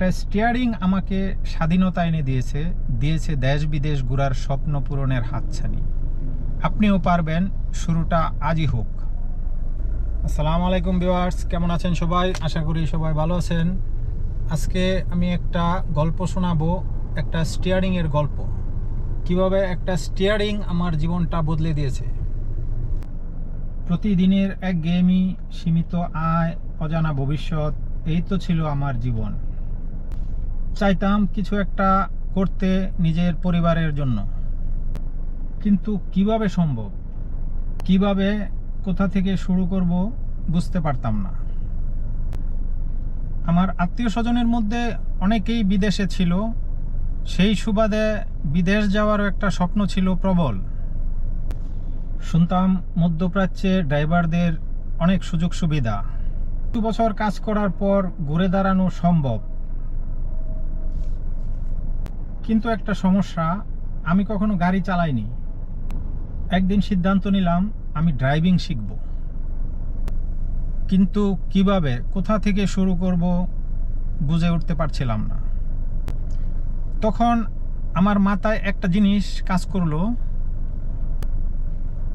একটা স্টিয়ারিং আমাকে স্বাধীনতা এনে দিয়েছে দিয়েছে দেশ বিদেশ ঘুরার স্বপ্ন পূরণের হাতছানি। আপনিও পারবেন, শুরুটা আজই হোক। আসসালামু আলাইকুম ভিউয়ার্স কেমন আছেন সবাই? আশা করি সবাই ভালো আছেন। আজকে আমি একটা গল্প শোনাবো, একটা স্টিয়ারিং এর গল্প। কীভাবে একটা স্টিয়ারিং আমার জীবনটা বদলে দিয়েছে? প্রতিদিনের এক গেমই সীমিত আয়, অজানা ভবিষ্যৎ, এই তো ছিল আমার জীবন। চাইতাম কিছু একটা করতে নিজের পরিবারের জন্য। কিন্তু কীভাবে সম্ভব? কীভাবে, কোথা থেকে শুরু করব বুঝতে পারতাম না। আমার আত্মীয় স্বজনের মধ্যে অনেকেই বিদেশে ছিল। সেই সুবাদে বিদেশ যাওয়ারও একটা স্বপ্ন ছিল প্রবল। শুনতাম মধ্যপ্রাচ্যে ড্রাইভারদের অনেক সুযোগ সুবিধা দু বছর কাজ করার পর ঘুরে দাঁড়ানো সম্ভব। কিন্তু একটা সমস্যা, আমি কখনো গাড়ি চালাইনি। একদিন সিদ্ধান্ত নিলাম, আমি ড্রাইভিং শিখব। কিন্তু কীভাবে, কোথা থেকে শুরু করব, বুঝে উঠতে পারছিলাম না। তখন আমার মাথায় একটা জিনিস কাজ করল।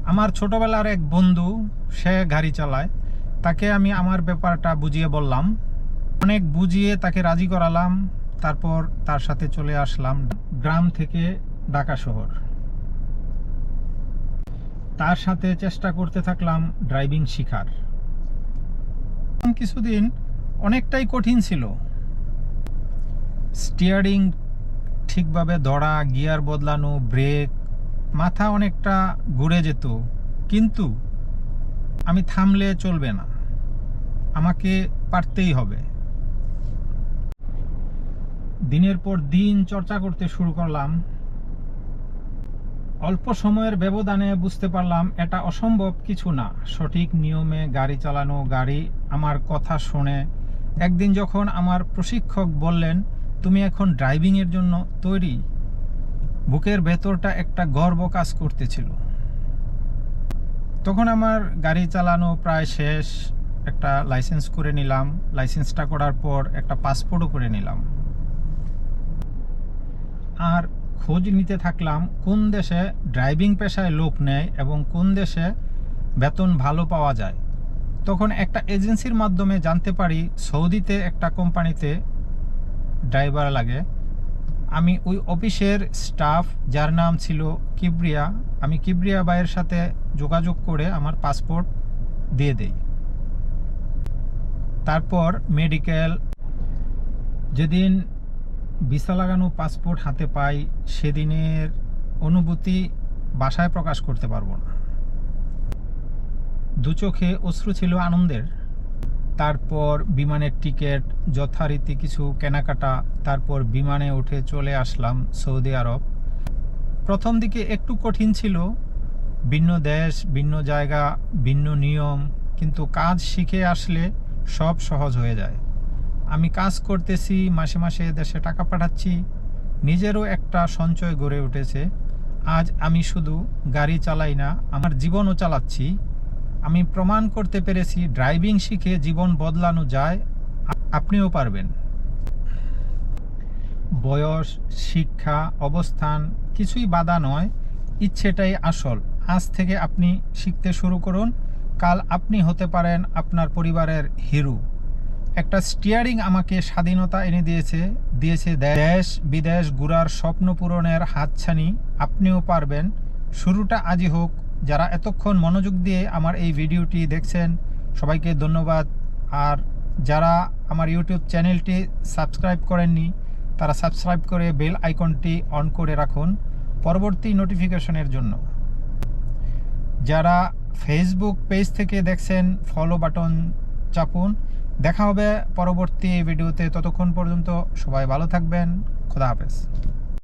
আমার ছোটবেলার এক বন্ধু, সে গাড়ি চালায়। তাকে আমি আমার ব্যাপারটা বুঝিয়ে বললাম। অনেক বুঝিয়ে তাকে রাজি করালাম। তারপর তার সাথে চলে আসলাম গ্রাম থেকে ঢাকা শহর। তার সাথে চেষ্টা করতে থাকলাম ড্রাইভিং শিখার। কিছুদিন অনেকটাই কঠিন ছিল। স্টিয়ারিং ঠিকভাবে ধরা, গিয়ার বদলানো, ব্রেক, মাথা অনেকটা ঘুরে যেত, কিন্তু আমি থামলে চলবে না। আমাকে পারতেই হবে। দিনের পর দিন চর্চা করতে শুরু করলাম। অল্প সময়ের ব্যবধানে বুঝতে পারলাম এটা অসম্ভব কিছু না। সঠিক নিয়মে গাড়ি চালানো, গাড়ি আমার কথা শুনে। একদিন যখন আমার প্রশিক্ষক বললেন, তুমি এখন ড্রাইভিংয়ের জন্য তৈরি? বুকের ভেতরটা একটা গর্ব কাজ করতেছিল। তখন আমার গাড়ি চালানো প্রায় শেষ। একটা লাইসেন্স করে নিলাম। লাইসেন্সটা করার পর একটা পাসপোর্টও করে নিলাম। আর খোঁজ নিতে থাকলাম কোন দেশে ড্রাইভিং পেশায় লোক নেয় এবং কোন দেশে বেতন ভালো পাওয়া যায়। তখন একটা এজেন্সির মাধ্যমে জানতে পারি সৌদিতে একটা কোম্পানিতে ড্রাইভার লাগে। আমি ওই অফিসের স্টাফ, যার নাম ছিল কিবরিয়া, আমি কিবরিয়া বাইয়ের সাথে যোগাযোগ করে আমার পাসপোর্ট দিয়ে দেই। তারপর মেডিকেল, যেদিন ভিসা লাগানো পাসপোর্ট হাতে পাই, সেদিনের অনুভূতি বাসায় প্রকাশ করতে পারব না। দু চোখে অশ্রু ছিল আনন্দের। তারপর বিমানের টিকিট, যথারীতি কিছু কেনাকাটা, তারপর বিমানে উঠে চলে আসলাম সৌদি আরব। প্রথম দিকে একটু কঠিন ছিল, ভিন্ন দেশ, ভিন্ন জায়গা, ভিন্ন নিয়ম, কিন্তু কাজ শিখে আসলে সব সহজ হয়ে যায়। আমি কাজ করতেছি, মাসে মাসে দেশে টাকা পাঠাচ্ছি। নিজেরও একটা সঞ্চয় গড়ে উঠেছে। আজ আমি শুধু গাড়ি চালাই না, আমার জীবনও চালাচ্ছি। আমি প্রমাণ করতে পেরেছি, ড্রাইভিং শিখে জীবন বদলানো যায়, আপনিও পারবেন। বয়স, শিক্ষা, অবস্থান, কিছুই বাধা নয়, ইচ্ছেটাই আসল। আজ থেকে আপনি শিখতে শুরু করুন, কাল আপনি হতে পারেন আপনার পরিবারের হিরো। একটা স্টিয়ারিং আমাকে স্বাধীনতা এনে দিয়েছে দিয়েছে দেশ বিদেশ ঘুরার স্বপ্ন পূরণের হাতছানি। আপনিও পারবেন। শুরুটা আজই হোক। যারা এতক্ষণ মনোযোগ দিয়ে আমার এই ভিডিওটি দেখছেন, সবাইকে ধন্যবাদ। আর যারা আমার ইউটিউব চ্যানেলটি সাবস্ক্রাইব করেননি, তারা সাবস্ক্রাইব করে বেল আইকনটি অন করে রাখুন পরবর্তী নোটিফিকেশনের জন্য। যারা ফেসবুক পেজ থেকে দেখছেন ফলো বাটন চাপুন। দেখা হবে পরবর্তী ভিডিওতে ততক্ষণ পর্যন্ত সবাই ভালো থাকবেন। খোদা হাফেজ।